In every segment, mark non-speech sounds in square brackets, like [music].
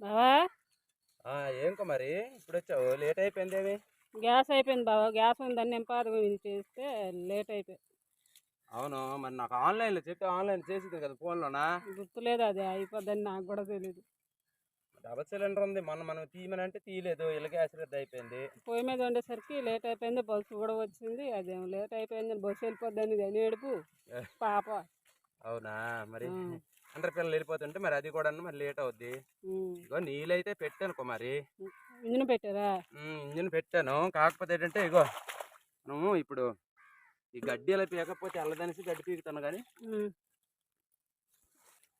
బావా? ఆ, ఏం మరి? ఇప్పుడు వచ్చావు లేట్ అయిపోయింది ఏమి? గ్యాస్ అయిపోయింది బావా. గ్యాస్ ఉందని నింపాది చేస్తే లేట్ అయిపోయింది అవును. మరి నాకు ఆన్లైన్లో చెప్పి ఆన్లైన్ చేసింది కదా ఫోన్లోనా? గుర్తులేదు అది. అయిపోద్దని నాకు కూడా తెలియదు డబల్ సిలిండర్ ఉంది. మొన్న మనం తీయమని అంటే తీయలేదు. ఇళ్ళ గ్యాస్ రద్దు అయిపోయింది. పొయ్యి మీద ఉండేసరికి లేట్ అయిపోయింది బస్సు కూడా వచ్చింది. అదేం లేట్ అయిపోయింది బస్సు వెళ్ళిపోద్దని అని ఏడుపు. పాప. అవునా? మరి అందరి పిల్లలు వెళ్ళిపోతుంటే మరి అది కూడా మరి లేట్ అవుద్ది. ఇగో నీళ్ళైతే పెట్టాను కుమారి ఇంజిన్ పెట్టారా? ఇంజిన్ పెట్టాను. కాకపోతే ఏంటంటే ఇగో మనము ఇప్పుడు ఈ గడ్డి అలా పీకపోతే వెళ్ళదనేసి గడ్డి పీకుతాను కానీ.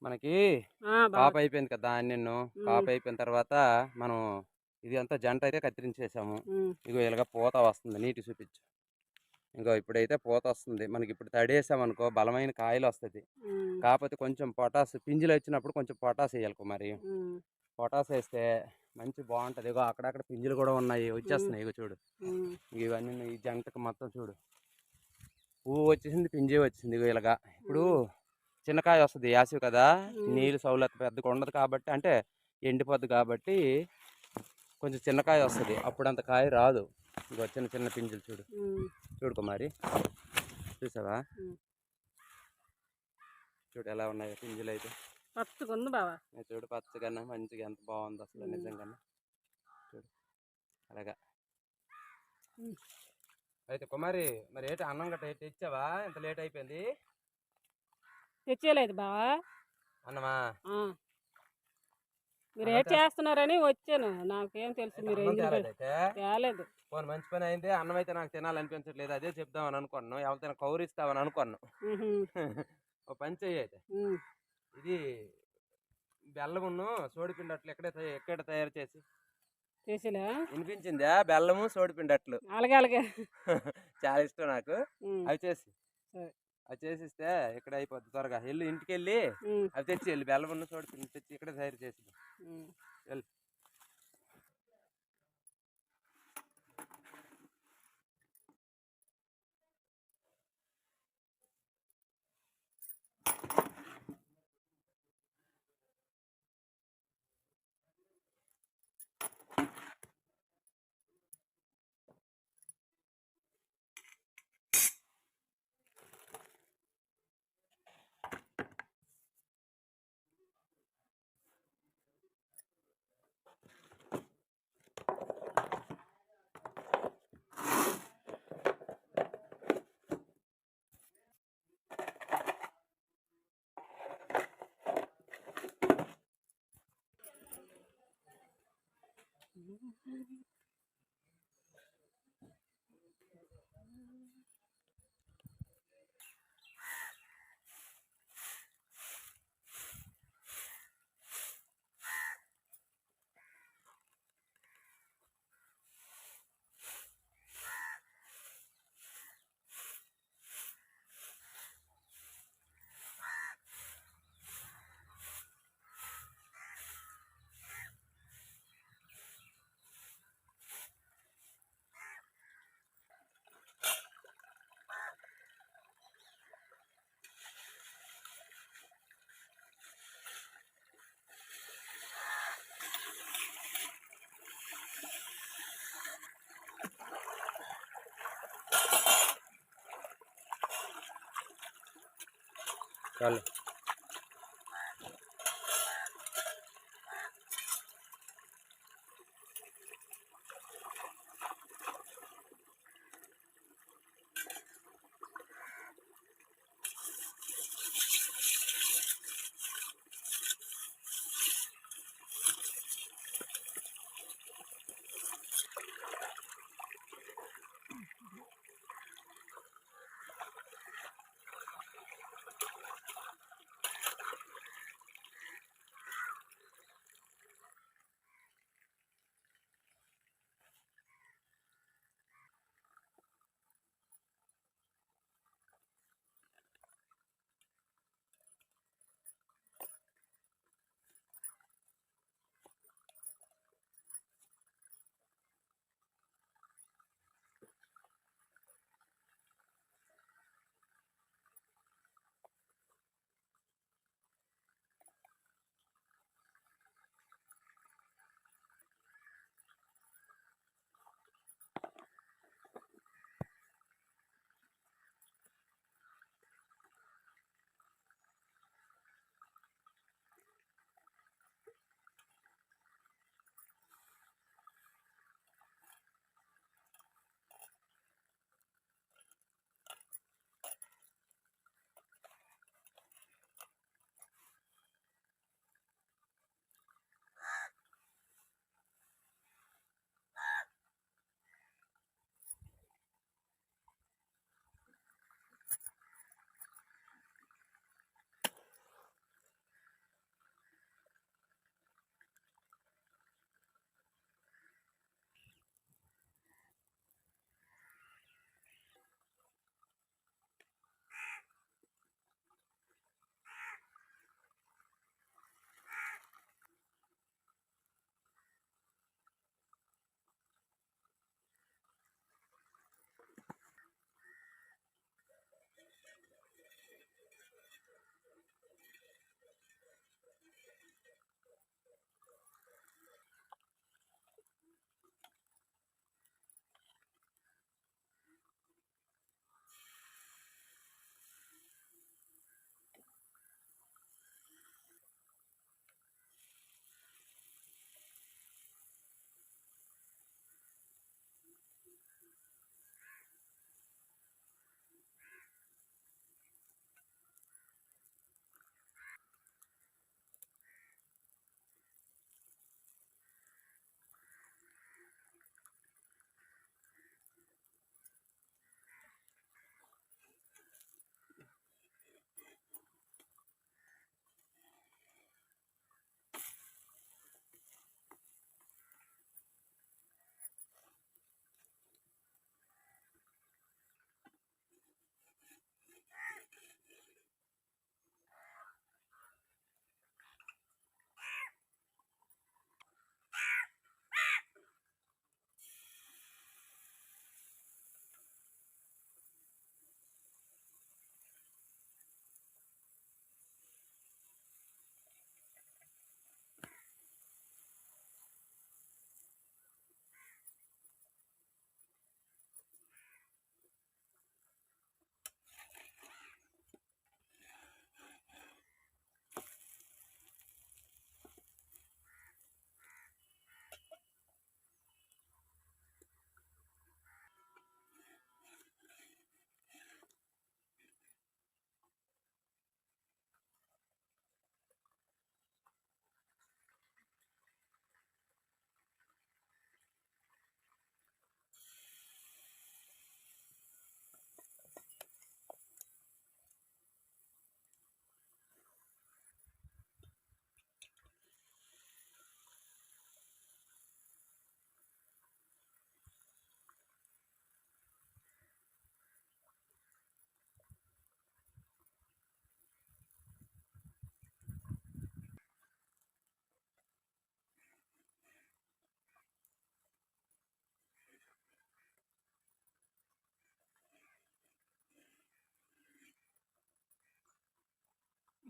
మనకి. కాపు అయిపోయింది కదా నిన్ను కాపు అయిపోయిన తర్వాత మనం ఇది అంతా జంట అయితే కత్తిరించేసాము. ఇగో ఇలాగ పూత వస్తుంది. నీటి చూపించు. ఇంకో ఇప్పుడైతే పూత వస్తుంది మనకి ఇప్పుడు తడేసామనుకో బలమైన కాయలు వస్తుంది. కాకపోతే కొంచెం పొటాస్ పింజులు వచ్చినప్పుడు కొంచెం పొటాస్ వేయాలి కుమారి. పొటాస్ వేస్తే మంచి బాగుంటుంది ఇగో అక్కడక్కడ పింజులు కూడా ఉన్నాయి. వచ్చేస్తున్నాయి ఇగో చూడు. ఇవన్నీ ఈ జంటకు మొత్తం చూడు. పువ్వు వచ్చేసింది పింజే వచ్చింది ఇగో ఇలాగా. ఇప్పుడు చిన్నకాయ వస్తుంది. యాసివ్ కదా. నీళ్ళు సౌలత్ పెద్దగా ఉండదు కాబట్టి అంటే ఎండిపోద్ది కాబట్టి కొంచెం చిన్నకాయ వస్తుంది. అప్పుడు అంత కాయ రాదు. ఇగో చిన్న చిన్న పింజులు చూడు. ఉమ్. చూడు కుమారి. చూసావా. చూడు ఎలా ఉన్నాయి పింజులు అయితే. పచ్చగా ఉంది బావా. చూడు పచ్చగా మంచిగా ఎంత బాగుంది అసలు. నిజంగా చూడు. అలాగా. అయితే కుమారి మరి ఏంటి అన్నం గట్ట తెచ్చావా? ఎంత లేట్ అయిపోయింది? తెచ్చేయలేదు బావా. అన్నమా. మీరు ఏం చేస్తున్నారని వచ్చాను. నాకేం తెలుసు మీరు తేలేదు. పోనీ మంచి పని అయింది అన్నం అయితే నాకు తినాలనిపించట్లేదు. అదే చెప్దామని అనుకున్నాను ఎవరికైనా కౌరిస్తామని అనుకున్నాను. ఓ పని చెయ్యి అయితే. ఇది బెల్లమును సోడిపిండి అట్లు ఎక్కడ ఎక్కడ తయారు చేసి? చేసేలా వినిపించిందా? బెల్లము సోడిపిండి అట్లు అలాగే అలాగే. చాలా ఇష్టం నాకు. అవి చేసి. అవి చేసిస్తే ఇక్కడ అయిపోద్ది త్వరగా. వెళ్ళి ఇంటికి వెళ్ళి. అవి తెచ్చి వెళ్ళి. బెల్లమును సోడిపిండి తెచ్చి ఇక్కడ తయారు చేసి. వెళ్ళు. చాలు బావా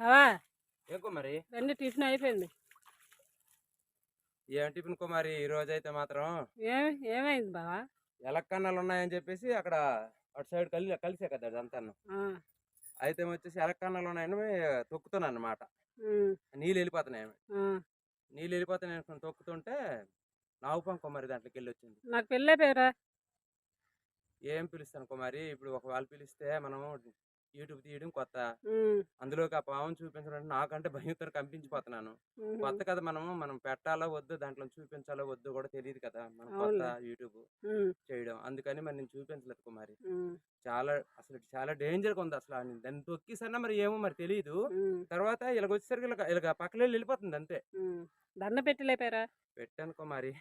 ఏం కుమారి రండి టిఫిన్ అయిపోయింది. ఏం టిఫిన్ కుమారి ఈ రోజు అయితే మాత్రం? ఏమి ఏమైంది బావా? ఎలక్కన్నాలు ఉన్నాయని చెప్పేసి అక్కడ అటు సైడ్ కలిసి కలిసే కదా అదంతా ఆ, అయితే వచ్చేసి ఎలక్కన్నాలు ఉన్నాయని తొక్కుతున్నాను అనమాట నీళ్ళు వెళ్ళిపోతున్నాయి. నీళ్ళు వెళ్ళిపోతున్నాయి అనుకుని తొక్కుతుంటే నావుపాం కుమారి దాంట్లోకి వెళ్ళి వచ్చింది. నాకు పెళ్ళే పేరా? ఏం పిలుస్తాను కుమారి ఇప్పుడు ఒక వాళ్ళు పిలిస్తే మనం యూట్యూబ్ తీయడం కొత్త. అందులోకి ఆ పాము చూపించడం నాకంటే భయంతో కంపించిపోతున్నాను కొత్త కదా మనము మనం పెట్టాలో వద్దు దాంట్లో చూపించాలో వద్దు కూడా తెలియదు కదా మనం కొత్త. యూట్యూబ్ చేయడం. అందుకని మరి నేను చూపించలేదు కుమారి. చాలా అసలు చాలా డేంజర్గా ఉంది అసలు దాన్ని తొక్కిసన్నా మరి ఏమో మరి తెలియదు తర్వాత ఇలాగ వచ్చేసరికి ఇలాగ ఇలాగ పక్కన వెళ్ళిపోతుంది అంతే. దండ పెట్టి లేపారా పెట్టాను కుమారి.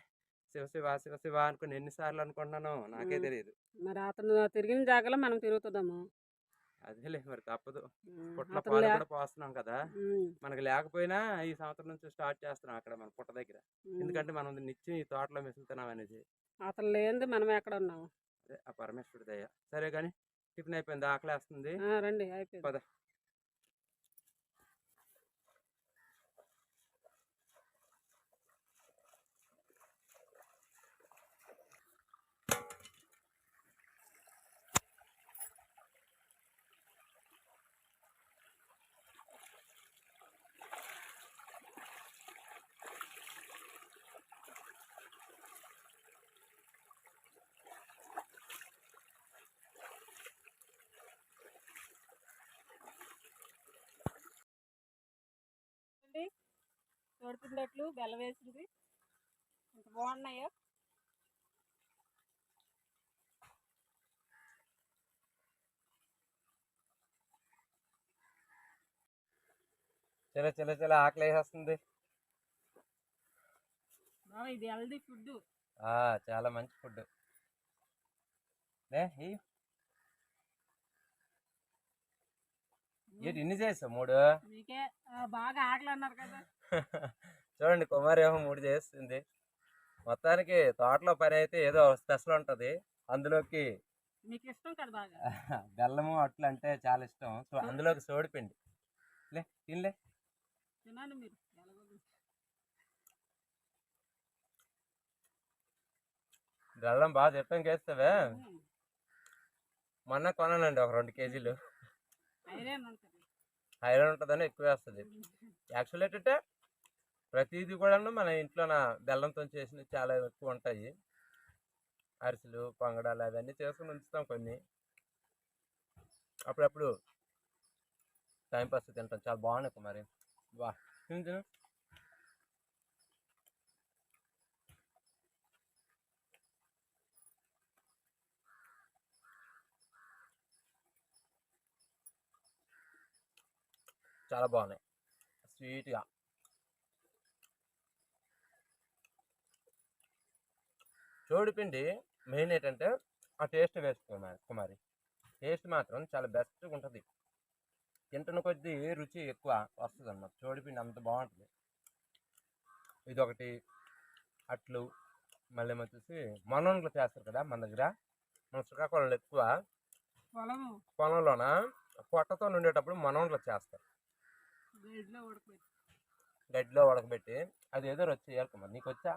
శివ శివ శివ శివ అనుకుని ఎన్నిసార్లు అనుకుంటున్నాను నాకే. తెలియదు మరి అతను తిరిగిన జాగాలో మనం తిరుగుతున్నాము. అదేలే మరి తప్పదు. పుట్ల పాలు కూడా పోస్తున్నాం కదా! మనకి లేకపోయినా ఈ సంవత్సరం నుంచి స్టార్ట్ చేస్తున్నాం అక్కడ మన పుట్ట దగ్గర. ఎందుకంటే మనం నిత్యం ఈ తోటలో మెసులుతున్నాం అనేది. అతను లేనిది మనం ఎక్కడ ఉన్నాము అదే ఆ పరమేశ్వరుడి దయ. సరే కానీ టిఫిన్ అయిపోయింది? ఆకలి వేస్తుంది ఆ, రండి అయిపోయింది. పద చూడండి తోడుపిండట్లు బెల్లం వేసింది ఎంత బాగున్నాయో? చలో చలో చలో ఆకలి వేసేస్తుంది. ఇది హెల్దీ ఫుడ్ చాలా మంచి ఫుడ్ లే ఏంటి ఇన్ని చేస్తావు మూడు? మీకే బాగా ఆటలు అన్నారు కదా. [laughs] చూడండి కుమారి ఏమో మూడు చేస్తుంది. మొత్తానికి తోటలో పని అయితే ఏదో స్పెషల్ ఉంటుంది. అందులోకి మీకు ఇష్టం కదా బాగా. [laughs] బెల్లము అట్లు అంటే చాలా ఇష్టం. సో అందులోకి సోడిపిండి. లే తినలే. తినండి మీరు. బెల్లం బాగా చెప్పాం చేస్తావే? మొన్న కొనానండి ఒక రెండు కేజీలు. ఐరన్ ఐరన్ ఉంటుందని ఎక్కువ వేస్తుంది యాక్చువల్ ఏంటంటే ప్రతిదీ కూడా మన ఇంట్లో బెల్లంతో చేసినవి చాలా ఎక్కువ ఉంటాయి అరిసెలు పొంగడాలు అవన్నీ చేసుకుని ఉంచుతాం కొన్ని. అప్పుడప్పుడు టైంపాస్ తింటాం. చాలా బాగున్నాయి మరి. బా. తిను. చాలా బాగున్నాయి. స్వీట్గా. పిండి మెయిన్ ఏంటంటే ఆ టేస్ట్ వేసుకోవాలి కుమారి టేస్ట్ మాత్రం చాలా బెస్ట్గా ఉంటుంది. తింటున్న కొద్దీ రుచి ఎక్కువ వస్తుంది అన్నమాట చోడిపిండి అంత బాగుంటుంది. ఇది ఒకటి అట్లు. మళ్ళీ వచ్చేసి మనోన్లో చేస్తారు కదా మన దగ్గర. మన శ్రీకాకుళంలో ఎక్కువ పొలంలోన? పొట్టతో ఉండేటప్పుడు మనోన్లో చేస్తారు. గడ్డిలో ఉడకబెట్టి. అది ఏదో వచ్చి కుమార్ నీకు వచ్చా?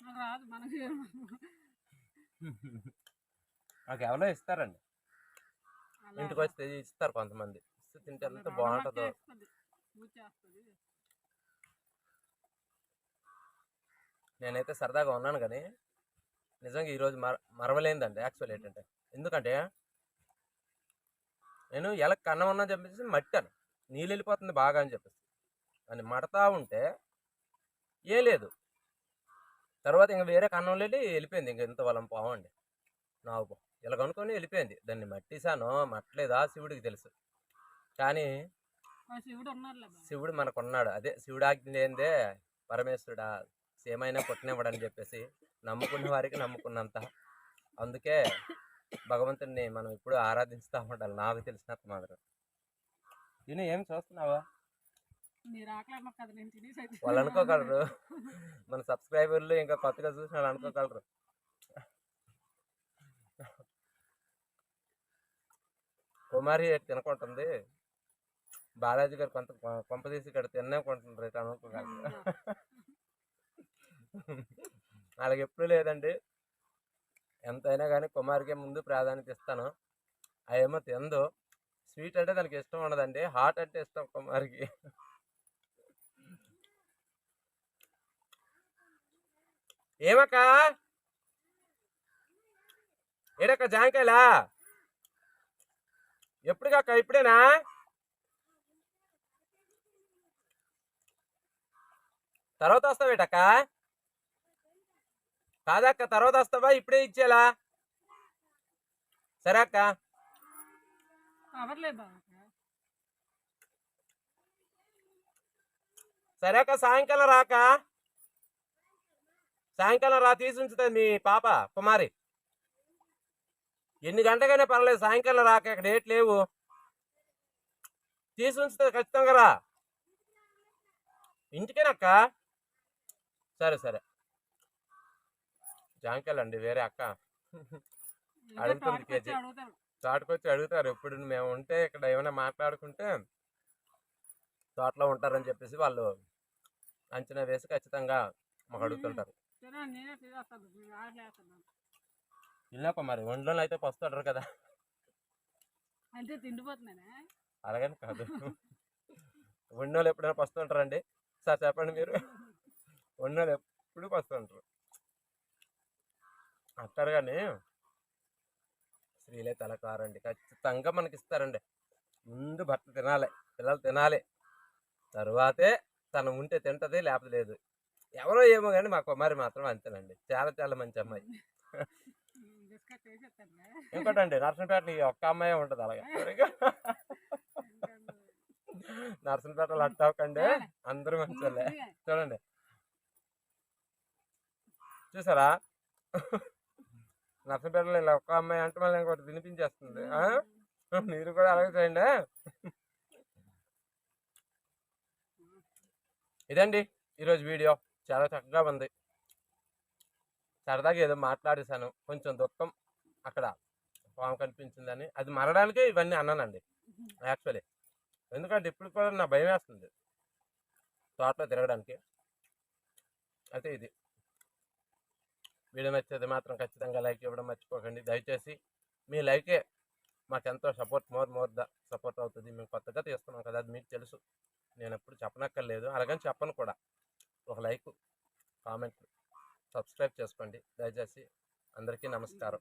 నాకు రాదు మనకి నాకు ఎవరో ఇస్తారండి. ఇంటికి వస్తే ఇస్తారు కొంతమంది. తింటే బాగుంటుందో. నేనైతే సరదాగా ఉన్నాను కానీ నిజంగా ఈరోజు మర మరవలేందండి యాక్చువల్ ఏంటంటే. ఎందుకంటే నేను ఎలా కన్నం ఉన్నా చెప్పేసి మట్టాను. నీళ్ళు వెళ్ళిపోతుంది బాగా అని చెప్పేసి. అని మడతా ఉంటే ఏ లేదు. తర్వాత ఇంక వేరే కన్నం వెళ్ళి వెళ్ళిపోయింది. ఇంక ఇంత వలం పోవండి నాకు ఇలా కనుక్కొని వెళ్ళిపోయింది. దాన్ని మట్టిసాను. మట్టలేదా? శివుడికి తెలుసు. కానీ శివుడు మనకున్నాడు. అదే శివుడు ఆజ్ఞ పరమేశ్వరుడా. సేమైనా పుట్టినివ్వడని చెప్పేసి నమ్ముకున్న వారికి నమ్ముకున్నంత. అందుకే భగవంతుడిని మనం ఇప్పుడు ఆరాధిస్తూ ఉండాలి. నాకు తెలిసినంత మాత్రం. తిని ఏం చూస్తున్నావా? వాళ్ళు అనుకోగలరు. మన సబ్స్క్రైబర్లు ఇంకా కొత్తగా చూసిన వాళ్ళు అనుకోగలరు. కుమారి తినకుంటుంది. బాలాజీ గారు కొంత కొంప తీసి ఇక్కడ తినకుంటుండ్రు ఇట్లా అనుకోగలరు. వాళ్ళకి ఎప్పుడు లేదండి. ఎంతైనా కానీ కుమారికి ముందు ప్రాధాన్యత ఇస్తాను. అవేమో తిందు. స్వీట్ అంటే దానికి ఇష్టం ఉండదండి. హాట్ అంటే ఇష్టం కుమారికి. ఏమక్క? ఏడక్క జాంకాయలా? ఎప్పుడుగా అక్క ఇప్పుడేనా? తర్వాత వస్తావేటక్క? కాదక్క తర్వాత వస్తావా? ఇప్పుడే ఇచ్చేలా? సరే అక్క. సరే అక్క సాయంకాలం రాక సాయంకాలం రా తీసి ఉంచుతుంది మీ పాప కుమారి. ఎన్ని గంటకైనా పర్లేదు సాయంకాలం రాక ఇక్కడ డేట్ లేవు. తీసి ఉంచుతుంది ఖచ్చితంగా రా. ఇంటికేనక్క సరే సరే. జాంకాయలండి వేరే అక్క. అడుగుతుంది కేజీ. తోటకొచ్చి అడుగుతారు. ఎప్పుడు మేము ఉంటే ఇక్కడ ఏమైనా మాట్లాడుకుంటే తోటలో ఉంటారని చెప్పేసి వాళ్ళు అంచనా వేసి ఖచ్చితంగా మాకు అడుగుతుంటారు. ఇల్లాక మరి? ఒంట్లో అయితే పస్తుంటారు కదా. అంటే తిండిపోతున్నానే. అలాగని కాదు. వండోళ్ళు ఎప్పుడైనా పస్తుంటారండి సార్ చెప్పండి మీరు. వండోళ్ళు ఎప్పుడు పస్తుంటారు అంటారు కానీ స్త్రీలే తలకారండి. ఖచ్చితంగా మనకి ఇస్తారండి ముందు భర్త తినాలి పిల్లలు తినాలి. తరువాతే తను ఉంటే తింటది లేకపోతే లేదు. ఎవరో ఏమో కానీ మా కుమారి మాత్రం అంతేనండి. చాలా చాలా మంచి అమ్మాయి. ఇంకోటండి నర్సంపేటలో ఈ ఒక్క అమ్మాయి ఉంటుంది అలాగే. నర్సంపేటలో అట్టవకండి అందరూ మంచోళ్ళే. చూడండి. చూసారా? నర్సంపేటలో ఇలా ఒక్క అమ్మాయి అంటే మళ్ళీ ఇంకోటి వినిపించేస్తుంది? మీరు కూడా అలాగే చేయండి ఇదండి ఈరోజు వీడియో. చాలా చక్కగా ఉంది. సరదాగా ఏదో మాట్లాడేశాను. కొంచెం దుఃఖం అక్కడ పాము కనిపించిందని. అది మరడానికే ఇవన్నీ అన్నానండి యాక్చువల్లీ. ఎందుకంటే ఇప్పుడు కూడా నా భయం వేస్తుంది తోటలో తిరగడానికి. అయితే ఇది. వీడియో నచ్చేది మాత్రం ఖచ్చితంగా లైక్ ఇవ్వడం మర్చిపోకండి. దయచేసి మీ లైకే మాకు ఎంతో support more more the support అవుతుంది. మేము కొత్తగా తీస్తున్నాం కదా అది మీకు తెలుసు. నేను ఎప్పుడు చెప్పనక్కర్లేదు. అలాగని చెప్పను కూడా. ఒక లైక్ కామెంట్ సబ్స్క్రైబ్ చేసుకోండి. దయచేసి అందరికీ నమస్కారం.